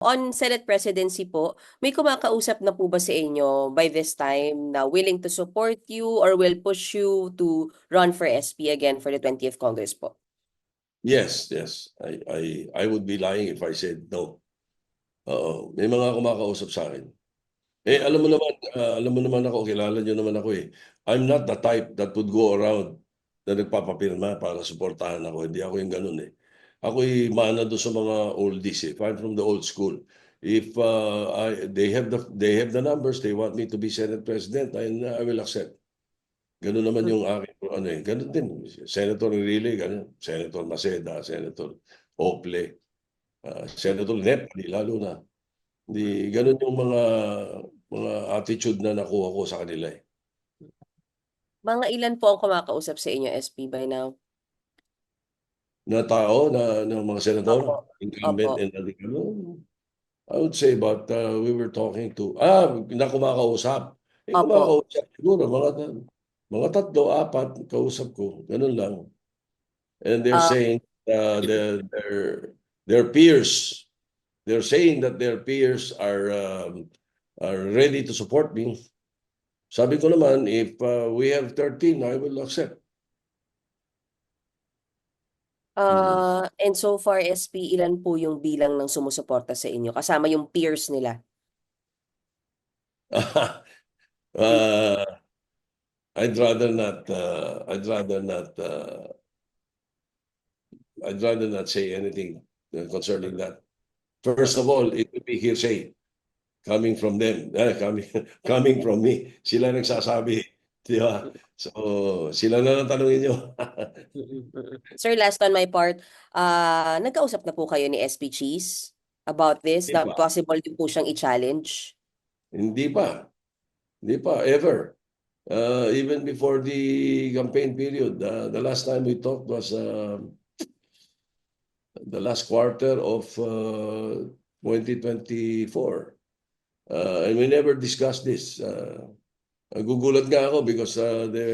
On Senate presidency po, may kumakausap na po ba sa inyo by this time na willing to support you or will push you to run for SP again for the 20th Congress po? Yes, yes. I, I, I would be lying if I said no. Oo, may mga kumakausap sa akin. Eh, alam mo naman, ah, alam mo naman ako, kilala niyo naman ako eh. I'm not the type that would go around na nagpapapirma para suportahan ako. Hindi ako yung ganun eh. Ako'y mana doon sa mga oldies eh. I'm from the old school. If uh, I, they have the they have the numbers, they want me to be Senate President, I, I will accept. Ganun naman yung aking ano eh. Ganun din. Senator Rile, ganun. Senator Maceda, Senator Ople, ah, Senator Nepali, lalo na. Hindi, ganun yung mga mga attitude na nakuha ko sa kanila eh. Mga ilan po ang kumakausap sa inyo SP by now? Na tao, na, na mga senador, Opo. incumbent Opo. and ano, I would say about, uh, we were talking to, ah, na kumakausap. Eh, Opo. kumakausap siguro, mga, mga tatlo, apat, kausap ko, ganun lang. And they're Ah. saying, uh, their, their, their peers, they're saying that their peers are, um, are ready to support me. Sabi ko naman, if uh, we have 13, I will accept. Uh, and so far, SP, ilan po yung bilang ng sumusuporta sa inyo? Kasama yung peers nila. uh, I'd rather not. Uh, I'd rather not. Uh, I'd rather not say anything uh, concerning that. First of all, it would be hearsay coming from them, eh, coming coming from me. Sila nagsasabi, di ba? So, sila na lang tanungin nyo. Sir, last on my part, uh, nagkausap na po kayo ni SP Cheese about this, Di na ba? possible din po siyang i-challenge? Hindi pa. Hindi pa, ever. Uh, even before the campaign period, uh, the last time we talked was uh, the last quarter of uh, 2024. Uh, and we never discussed this. Uh, gugulat nga ako because uh, the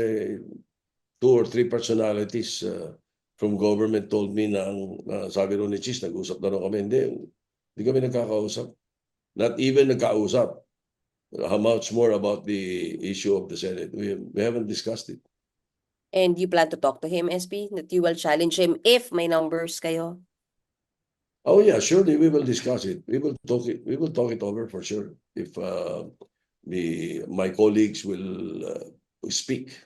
two or three personalities uh, from government told me na, ang- na sabi ro ni Chis, nag-usap na rin kami. Hindi, hindi kami nagkakausap. Not even nagkausap. How much more about the issue of the Senate? We, we haven't discussed it. And you plan to talk to him, SP, that you will challenge him if may numbers kayo? Oh yeah, surely we will discuss it. We will talk it. We will talk it over for sure. If uh, the my colleagues will uh, speak.